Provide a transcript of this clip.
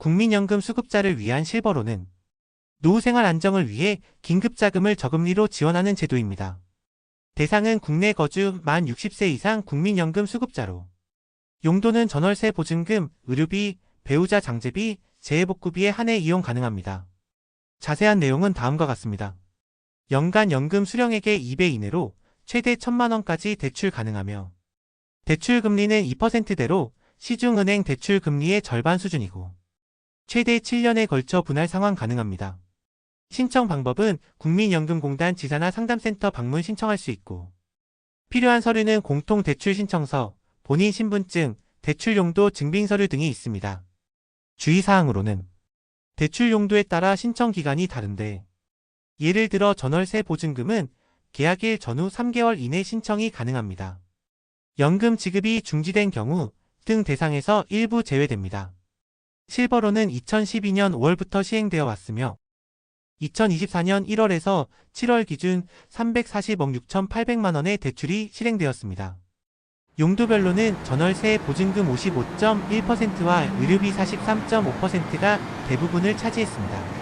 국민연금 수급자를 위한 실버로는 노후생활 안정을 위해 긴급자금을 저금리로 지원하는 제도입니다. 대상은 국내 거주 만 60세 이상 국민연금 수급자로 용도는 전월세 보증금, 의료비, 배우자 장제비, 재해복구비에 한해 이용 가능합니다. 자세한 내용은 다음과 같습니다. 연간 연금 수령액의 2배 이내로 최대 1천만 원까지 대출 가능하며 대출 금리는 2%대로 시중은행 대출 금리의 절반 수준이고 최대 7년에 걸쳐 분할 상환 가능합니다. 신청 방법은 국민연금공단 지사나 상담센터 방문 신청할 수 있고 필요한 서류는 공통대출신청서, 본인 신분증, 대출용도 증빙서류 등이 있습니다. 주의사항으로는 대출 용도에 따라 신청 기간이 다른데 예를 들어 전월세 보증금은 계약일 전후 3개월 이내 신청이 가능합니다. 연금 지급이 중지된 경우 등 대상에서 일부 제외됩니다. 실버로는 2012년 5월부터 시행되어 왔으며 2024년 1월에서 7월 기준 340억 6,800만 원의 대출이 실행되었습니다. 용도별로는 전월세 보증금 55.1%와 의료비 43.5%가 대부분을 차지했습니다.